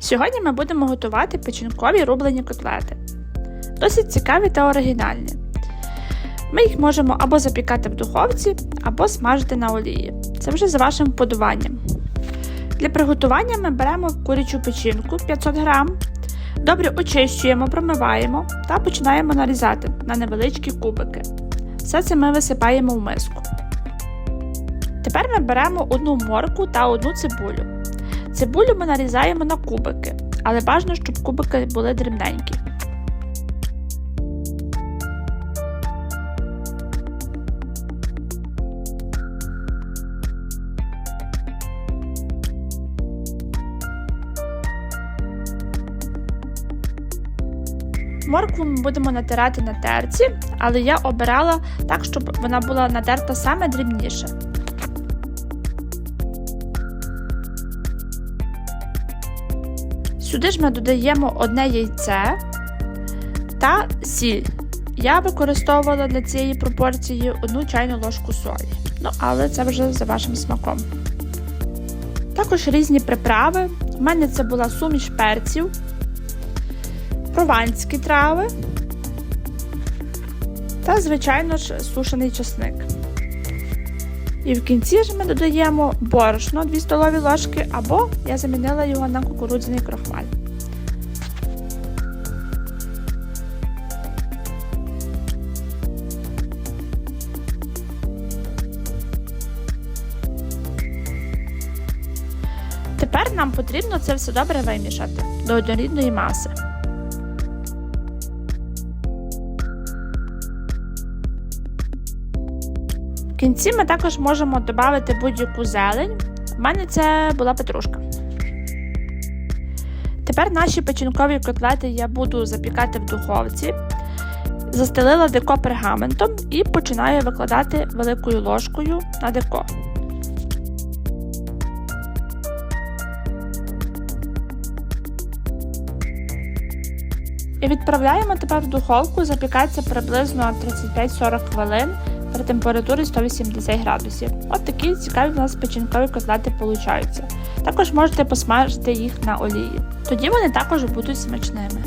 Сьогодні ми будемо готувати печінкові рублені котлети. Досить цікаві та оригінальні. Ми їх можемо або запікати в духовці, або смажити на олії. Це вже за вашим вподобанням. Для приготування ми беремо курячу печінку 500 г, добре очищуємо, промиваємо та починаємо нарізати на невеличкі кубики. Все це ми висипаємо в миску. Тепер ми беремо одну морку та одну цибулю. Цибулю ми нарізаємо на кубики, але бажано, щоб кубики були дрібненькі. Моркву ми будемо натирати на терці, але я обирала так, щоб вона була натерта саме дрібніше. Сюди ж ми додаємо одне яйце та сіль. Я використовувала для цієї пропорції одну чайну ложку солі. Ну, але це вже за вашим смаком. Також різні приправи. У мене це була суміш перців, прованські трави та, звичайно ж, сушений чесник. І в кінці ж ми додаємо борошно 2 столові ложки, або я замінила його на кукурудзяний крохмаль. Тепер нам потрібно це все добре вимішати до однорідної маси. В кінці ми також можемо додати будь-яку зелень. У мене це була петрушка. Тепер наші печінкові котлети я буду запікати в духовці. Застелила деко пергаментом і починаю викладати великою ложкою на деко. І відправляємо тепер в духовку запікатися приблизно 35-40 хвилин при температурі 180 градусів. От такі цікаві в нас печінкові котлети получаються. Також можете посмажити їх на олії. Тоді вони також будуть смачними.